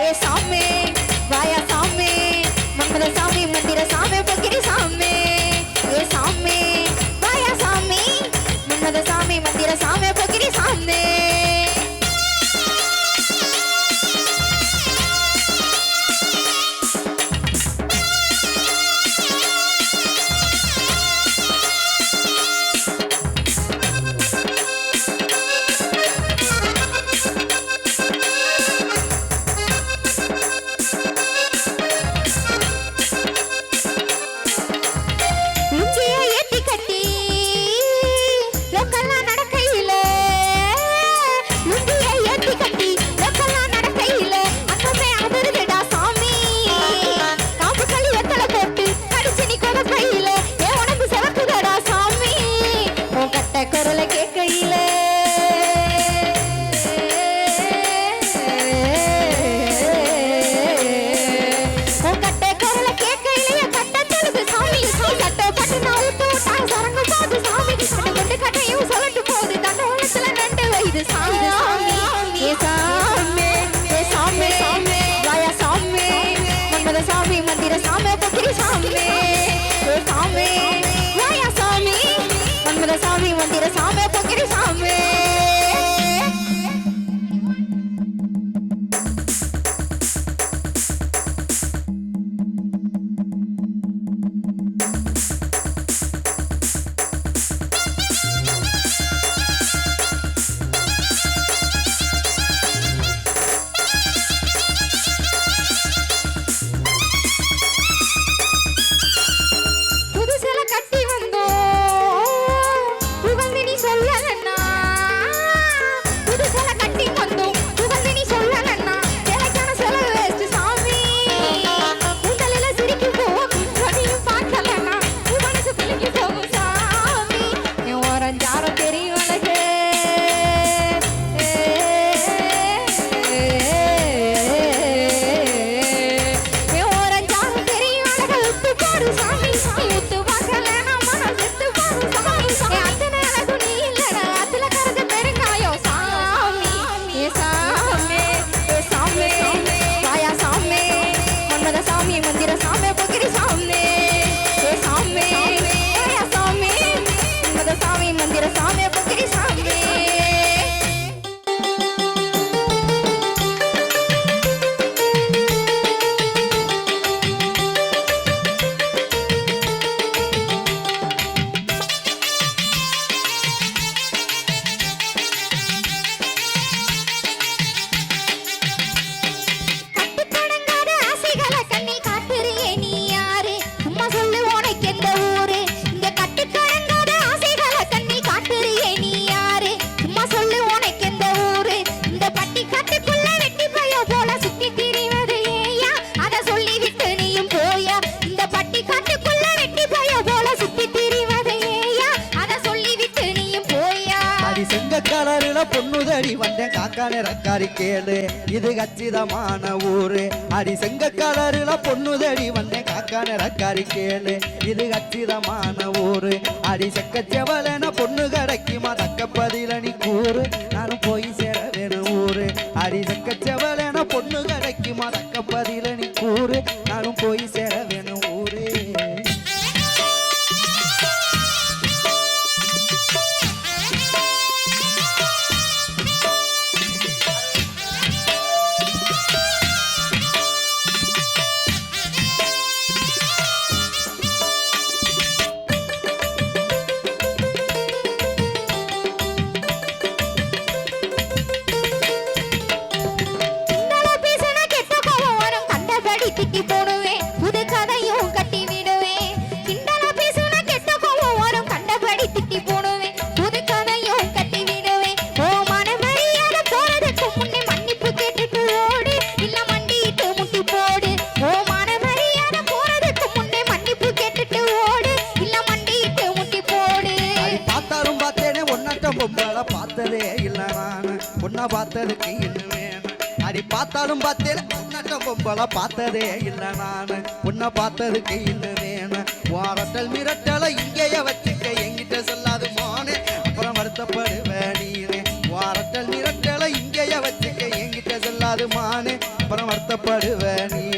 ஏ சாமி வாயா சாமி மங்கள சாமி மந்திர சாமி பக்கிரி சாமி. ஏ சாமி வாயா சாமி மன்னத சாமி மந்திர சாமி கண்ணுதடி வந்தேன் காக்கானே ரக்காரி கேளு. இது கச்சிதமான ஊரு. அடி செங்க கலருல பொண்ணுதடி வந்தேன் காக்கானே ரக்காரி கேளு. இது கச்சிதமான ஊரு. அடி செக்க செவலன பொண்ணு கிடைக்குமா தக்க பதில நீ கூறு. நானும் போய் சேர வேணும் ஊரு. அடி செக்க செவலன பொண்ணு கிடைக்குமா தக்க பதில நீ கூறு. நானும் போய் சேர வேணும் தூக்கி போடுவேன் புது கதையும் கட்டி விடுவேன் கிண்டல பேசுன கெட்ட கோவம் வரும். கண்டபடி திட்டி போடுவேன் புது கதையும் கட்டி விடுவேன் ஓ மனமரியாத போறதுக்கு முன்னே மன்னிப்பு கேட்டுட்டு ஓடு. இல்ல மண்டிட்டு முட்டி போடு. ஓ மனமரியாத போறதுக்கு முன்னே மன்னிப்பு கேட்டுட்டு ஓடு. இல்ல மண்டிட்டு முட்டி போடு. பார்த்தாலும் பார்த்தேனே ஒன்னாட்டம் பொம்பளை பார்த்ததே இல்ல நான். பொண்ணை பார்த்ததுக்கு இன்னும் அடி பார்த்தாலும் பார்த்தேன் பொம்பளை பார்த்ததே இல்லை நான். உன்னை பார்த்ததுக்கு இல்லைனேன வாரத்தல் மிரட்டலை இங்கேயே வச்சுக்க எங்கிட்ட சொல்லாது மானே. அப்புறம் வருத்தப்படுவேன் நீனே. வாரட்டல் மிரட்டலை இங்கேயே வச்சுக்க எங்கிட்ட சொல்லாது மானே. அப்புறம் வருத்தப்படுவேன் நீ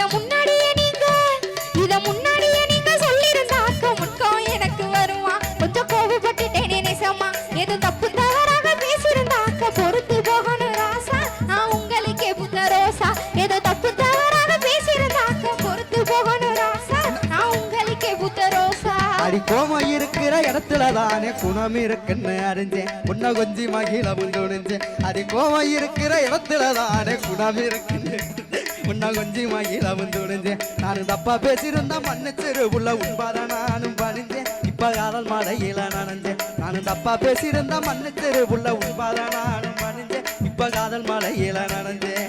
இத முன்னாடியே நீங்க இத முன்னாடியே நீங்க சொல்லிருந்தாக்க முன்கோவம் எனக்கு வருமா? கொஞ்சம் கோவப்பட்டுட்டேனே நேசமா எது தப்பு தவறாக பேசியிருந்தாக்க பொறுத்து போகணும் ராசா. நான் உங்களுக்கே புத்த ரோசா. ஏதோ தப்பு தவறாக பேசியிருந்தாக்க பொறுத்து போகணும் ராசா. நான் உங்களுக்கே புத்த ரோசா. அடி கோமம் இருக்கிற இடத்துல தானே குணம் இருக்குன்னு அறிஞ்சேன். உன்னை கொஞ்சி மகிழ துணிஞ்சேன் அடி கோமம் இருக்கிற இடத்துல தானே குணம் இருக்குன்னு உன்னா கொஞ்சி வாங்கில வந்து நானும் தப்பா பேசியிருந்தா மண்ணச்செரு உள்ள உண்பாத நானும் பணிஞ்சேன் இப்ப காதல் மழையில நனஞ்சேன் நானும் தப்பா பேசியிருந்தா மண்ணச்செரு உள்ள உண்பாத நானும் பணிஞ்சேன் இப்ப காதல் மழையில நனஞ்சேன்